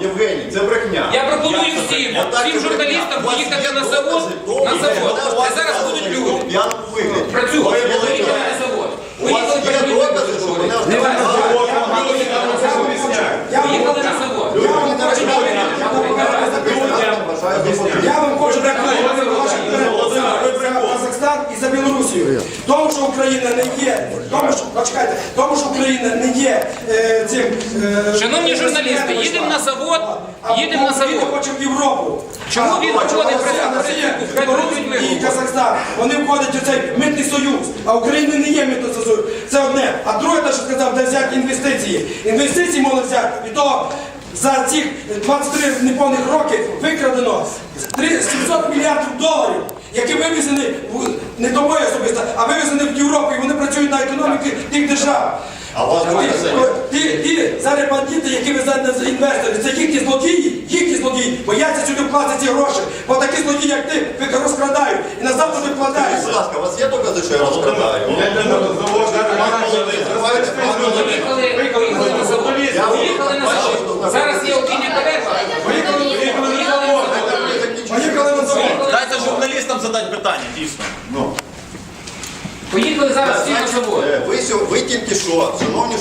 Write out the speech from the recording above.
Євгеній, це брехня. Я пропоную всім, всім журналістам поїхати на завод, на завод. Де зараз будуть люди. Працювати. Поїхали на завод. Поїхали є перед людьми докази, що поговорити. вона Поїхали на завод. Я вам хочу дякувати за ваші перемоги за Казахстан і за Тому, що Україна не є, тому що, почекайте, тому, що Україна не є е, цим... Е, Шановні журналісти, їдемо на завод, їдемо на Україна завод. хоче в Європу. Чому А він Росія, входить в Росія, Росію? Хай Білорусь перед людьми і. Казахстан, вони входять у цей митний союз, а Україна не є митний союз. Це одне. А друге, те, що сказав, де взяти інвестиції. Інвестиції можна взяти від того, за ці 23 неповних роки викрадено 3 700 мільярдів доларів, які вивезені в- не особисто, а вивезені в Європу, і вони працюють на економіки тих держав. А у вас Ті-? Ті, ті зараз бандити, які везуть на інвестори, це їхні злодії, їхні злодії, бояться сюди вкласти ці гроші. Бо такі злодії, як ти, ви розкрадають і назад туди вкладають. будь ласка, у вас є докази, що я розкрадаю? Поїхали на завод. Зараз є обідня перерва. Поїхали на завод. Поїхали на завод. Дайте журналістам задати питання, дійсно. Поїхали зараз всі на завод. ви, сьо- ви тільки що, шановні